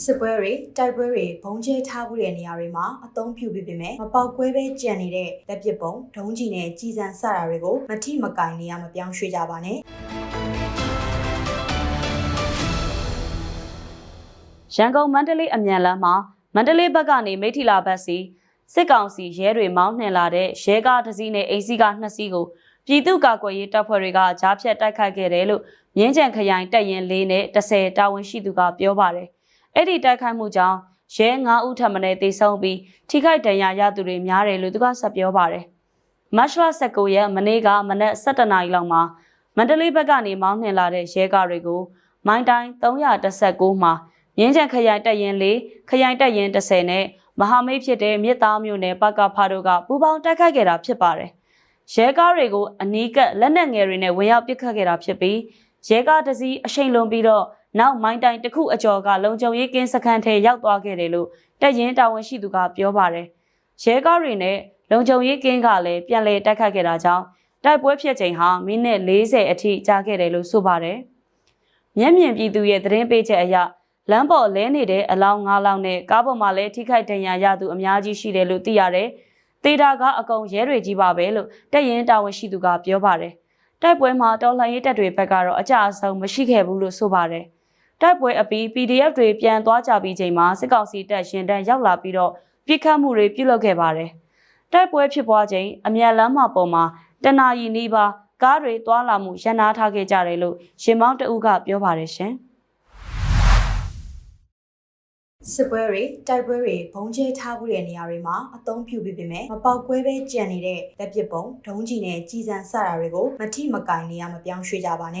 စစ်ပွဲတွေတိုက်ပွဲတွေဘုံကျဲထားမှုတဲ့နေရာတွေမှာအသုံးပြုပြီးပေမဲ့မပေါက်ကွဲပဲကြံနေတဲ့လက်ပစ်ပုံဒုံးကျည်နဲ့ကြီးစံစတာတွေကိုမထိမကင်နေရမပြောင်းရွှေ့ကြပါနဲ့ရန်ကုန်မန္တလေးအမြန်လမ်းမှာမန္တလေးဘက်ကနေမိထီလာဘက်စီစစ်ကောင်စီရဲတွေမောင်းနှင်လာတဲ့ရဲကားတစ်စီးနဲ့အိမ်စီးကားနှစ်စီးကိုပြည်သူ့ကာကွယ်ရေးတပ်ဖွဲ့တွေကကြားဖြတ်တိုက်ခိုက်ခဲ့တယ်လို့မြင်းကြံခရိုင်တပ်ရင်း၄နဲ့10တာဝန်ရှိသူကပြောပါတယ်။ အဲ့ဒီတိုက်ခိုက်မှုကြောင့်ရဲ9ဦးထပ်မံတေဆုံးပြီးထိခိုက်ဒဏ်ရာရသူတွေများတယ်လို့သူကဆက်ပြောပါတယ်။မတ်လ19ရက်မနေ့ကမနက်7:00နာရီလောက်မှာမန္တလေးဘက်ကနေမောင်းနှင်လာတဲ့ရဲကားတွေကိုမိုင်းတိုင်း319မှာမြင်းချံခရိုင်တပ်ရင်၄ခရိုင်တပ်ရင်30နဲ့မဟာမိတ်ဖြစ်တဲ့မြစ်သားမျိုးနယ်ပကဖာတို့ကပူးပေါင်းတိုက်ခိုက်ခဲ့တာဖြစ်ပါတယ်။ရဲကားတွေကိုအနီးကပ်လက်နက်ငယ်တွေနဲ့ဝင်ရောက်ပစ်ခတ်ခဲ့တာဖြစ်ပြီးရဲကားတစ်စီးအရှိန်လွန်ပြီးတော့ နောက်မိုင်းတိုင်တစ်ခုအကျော်ကလုံခြုံရေးကင်းစခန်းထဲရောက်သွားခဲ့တယ်လို့တပ်ရင်တာဝန်ရှိသူကပြောပါတယ်။ရဲကားတွေနဲ့လုံခြုံရေးကင်းကလည်းပြန်လည်တိုက်ခိုက်ခဲ့တာကြောင့်တိုက်ပွဲဖြစ်ချိန်ဟာမိနစ်40အထိကြာခဲ့တယ်လို့ဆိုပါတယ်။မျက်မြင်ပြည်သူရဲ့သတင်းပေးချက်အရလမ်းပေါ်လဲနေတဲ့အလောင်း၅လောင်းနဲ့ကားပေါ်မှာလည်းထိခိုက်ဒဏ်ရာရသူအများကြီးရှိတယ်လို့သိရတယ်။တေတာကအကုံရဲတွေကြီးပါပဲလို့တက်ရင်တာဝန်ရှိသူကပြောပါတယ်။တိုက်ပွဲမှာတော်လှန်ရေးတပ်တွေဘက်ကတော့အကြအဆုံးမရှိခဲ့ဘူးလို့ဆိုပါတယ်။ တိုက်ပွဲအပြီး PDF တွေပြန်သွားကြပြီးချိန်မှာစစ်ကောင်စီတပ်ရင်တန်းရောက်လာပြီးတော့ပြစ်ခတ်မှုတွေပြုလုပ်ခဲ့ပါတယ်။တိုက်ပွဲဖြစ်ပွားချိန်အမြန်လမ်းမပေါ်မှာတနာရီနီးပါးကားတွေသွားလာမှုရန်နာထားခဲ့ကြတယ်လို့ရှင်မောင်းတအုပ်ကပြောပါတယ်ရှင်။စစ်ပွဲတွေတိုက်ပွဲတွေဘုံကျဲထားမှုတဲ့နေရာတွေမှာအသုံးပြုပြီးပေမဲ့မပေါက်ကွဲပဲကြံနေတဲ့လက်ပစ်ပုံဒုံးကျည်နဲ့ကြီးစံစတာတွေကိုမထိမကင်နေရမပြောင်းရွှေ့ကြပါနဲ့